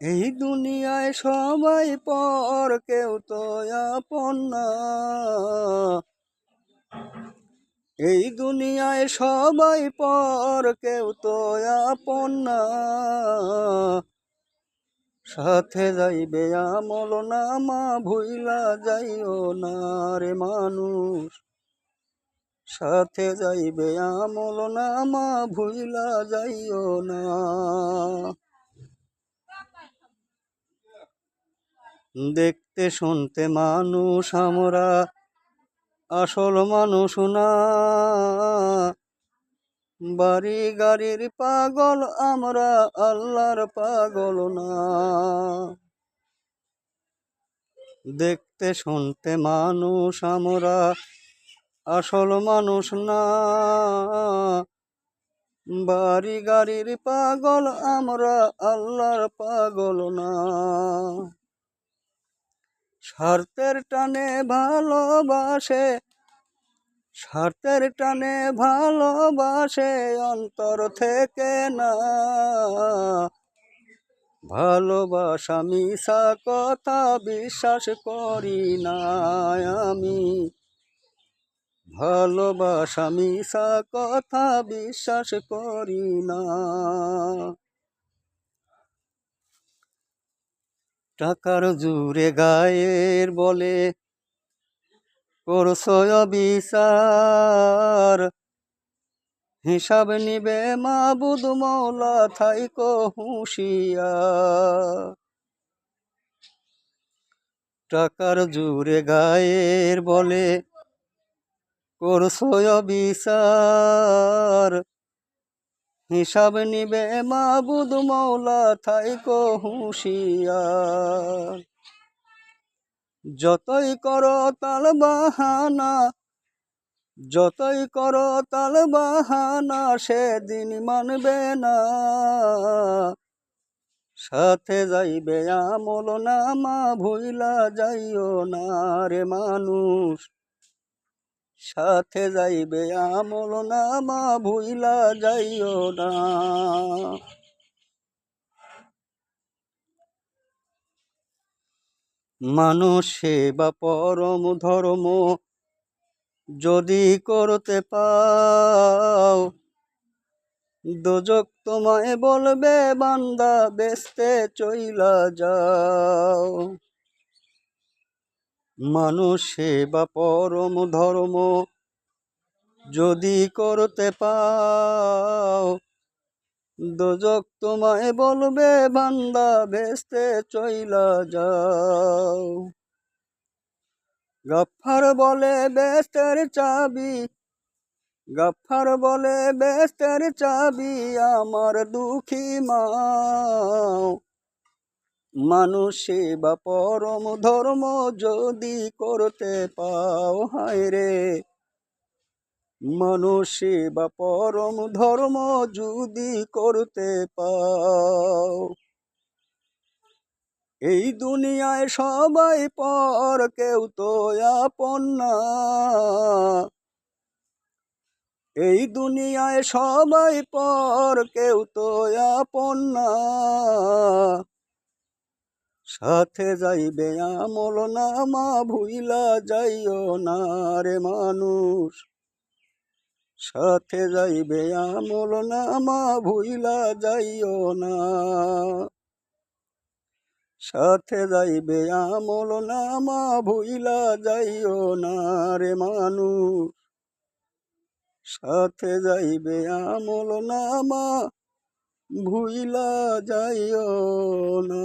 এই দুনিয়ায় সবাই পর, কেউ তো আপন না। এই দুনিয়ায় সবাই পর, কেউ তো আপন না। সাথে যাইবে আমল নামা, ভুইলা যাইও না রে মানুষ। সাথে যাইবে আমল নামা, ভুইলা যাইও না। দেখতে, শুনতে মানুষ আমরা। আসল মানুষ না। বাড়ি গাড়ির পাগল আমরা, আল্লাহর পাগল না। দেখতে, শুনতে মানুষ আমরা, আসল মানুষ না। বাড়ি গাড়ির পাগল আমরা, আল্লাহর পাগল না। স্বার্থের টানে ভালোবাসে স্বার্থের টানে ভালোবাসে অন্তর থেকে না। ভালোবাসা মিশা কথা বিশ্বাস করি না আমি। ভালোবাসা মিশা কথা বিশ্বাস করি না টাকার জুড়ে গায়ের বলে করছয় বিচার হিসাব নিবে মাবুদ মৌলা থাইকো হুঁশিয়ার। টাকার জুড়ে গায়ের বলে করছয় বিচার হিসাব নিবে মাবুদ মৌলা থাইকো হুঁশিয়ার। যতই করো তাল বাহানা, যতই কর তাল বাহানা, সেদিন মানবে না। সাথে যাইবে আমল নামা, ভুইলা যাইও না রে মানুষ। সাথে যাইবে আমল নামা ভুইলা যাইও না। মানুষ সেবা পরম ধর্ম যদি করতে পাও, দোজক তোমায় বলবে, বান্দা, বেসতে চইলা যাও। মানুষ সেবা পরম ধর্ম যদি করতে পাও, দোজক তোমায় বলবে, বান্দা বেসতে চইলা যাও। গফার বলে বেস্তের চাবি গফার বলে বেস্তের চাবি, আমার দুঃখী মাও। মানুষ বা পরম ধর্ম যদি করতে পাও, হায় রে। মানুষ বা পরম ধর্ম যদি করতে পাও, এই দুনিয়ায় সবাই পর, কেউ তো আপন না। এই দুনিয়ায় সবাই পর, কেউ তো আপন না। সাথে যাইবে আমল নামা, ভুইলা যাইও না রে মানুষ। সাথে যাইবে আমল নামা, ভুইলা যাইও না। সাথে যাইবে আমল নামা, ভুইলা যাইও না রে মানুষ। সাথে যাইবে আমল নামা ভুইলা যাইও না।